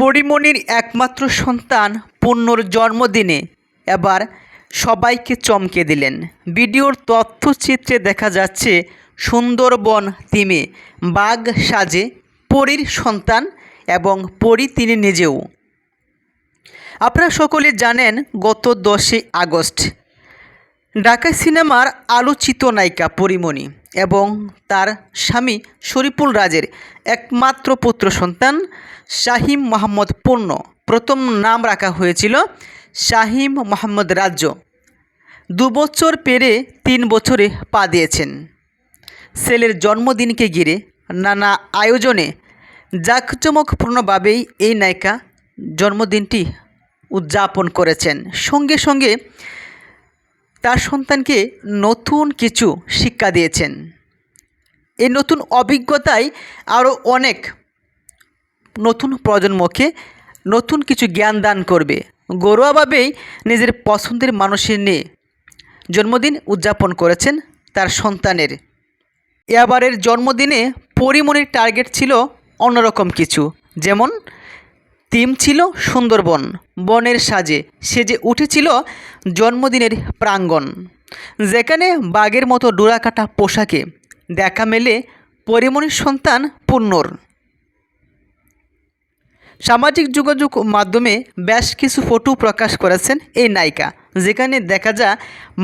পরিমণির একমাত্র সন্তান পূর্ণর জন্মদিনে এবার সবাইকে চমকে দিলেন। ভিডিওর তথ্যচিত্রে দেখা যাচ্ছে সুন্দরবন তিমে বাঘ সাজে পরীর সন্তান এবং পরী তিনি নিজেও। আপনারা সকলে জানেন, গত দশই আগস্ট ঢাকা সিনেমার আলোচিত নায়িকা পরিমণি। এবং তার স্বামী শরীফুল রাজের একমাত্র পুত্র সন্তান শাহিম মোহাম্মদ পূর্ণ। প্রথম নাম রাখা হয়েছিল শাহিম মোহাম্মদ রাজ্য। দুবছর পেরে তিন বছরে পা দিয়েছেন। ছেলের জন্মদিনকে ঘিরে নানা আয়োজনে জাঁকজমকপূর্ণভাবেই এই নায়িকা জন্মদিনটি উদযাপন করেছেন। সঙ্গে সঙ্গে তার সন্তানকে নতুন কিছু শিক্ষা দিয়েছেন। এই নতুন অভিজ্ঞতায় আরও অনেক নতুন প্রজন্মকে নতুন কিছু জ্ঞান দান করবে। ঘরোয়াভাবেই নিজের পছন্দের মানুষের নিয়ে জন্মদিন উদযাপন করেছেন তার সন্তানের। এবারের জন্মদিনে পরিমণির টার্গেট ছিল অন্যরকম কিছু, যেমন থিম ছিল সুন্দরবন। বনের সাজে সেজে উঠেছিল জন্মদিনের প্রাঙ্গণ। যেখানে বাঘের মতো ডোরাকাটা পোশাকে দেখা মেলে পরিমণির সন্তান পূর্ণর সামাজিক যোগাযোগ মাধ্যমে বেশ কিছু ফটো প্রকাশ করেছেন এই নায়িকা, যেখানে দেখা যায়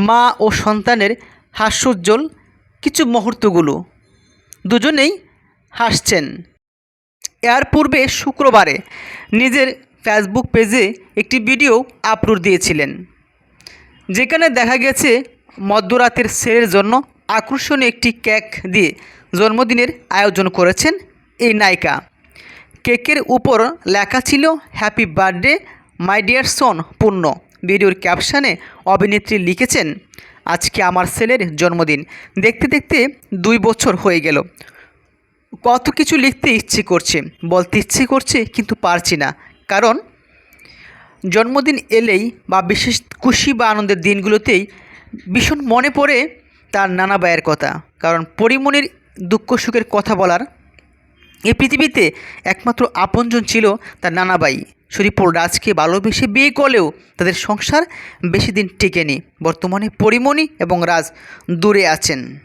মা ও সন্তানের হাস্যোজ্জ্বল কিছু মুহূর্তগুলো। দুজনেই হাসছেন। এর পূর্বে শুক্রবারে নিজের ফেসবুক পেজে একটি ভিডিও আপলোড দিয়েছিলেন, যেখানে দেখা গেছে মধ্যরাতের সেরের জন্য আকর্ষণীয় একটি কেক দিয়ে জন্মদিনের আয়োজন করেছেন এই নায়িকা। কেকের উপর লেখা ছিল happy birthday my dear son পূর্ণ। ভিডিওর ক্যাপশনে অভিনেত্রী লিখেছেন, আজকে আমার ছেলের জন্মদিন। দেখতে দেখতে দুই বছর হয়ে গেল। কত কিছু লিখতে ইচ্ছে করছে। বলতে ইচ্ছে করছে, কিন্তু পারছি না। কারণ, জন্মদিন এলেই বা বিশেষ খুশি বা আনন্দের দিনগুলোতেই ভীষণ মনে পড়ে তার নানা ভাইয়ের কথা। কারণ পরিমণির দুঃখ সুখের কথা বলার এই পৃথিবীতে একমাত্র আপনজন ছিল তার নানাবাই শরীফুল রাজকে ভালোবেসে বিয়ে করলেও তাদের সংসার বেশি দিন টেকেনি। বর্তমানে পরিমণি এবং রাজ দূরে আছেন।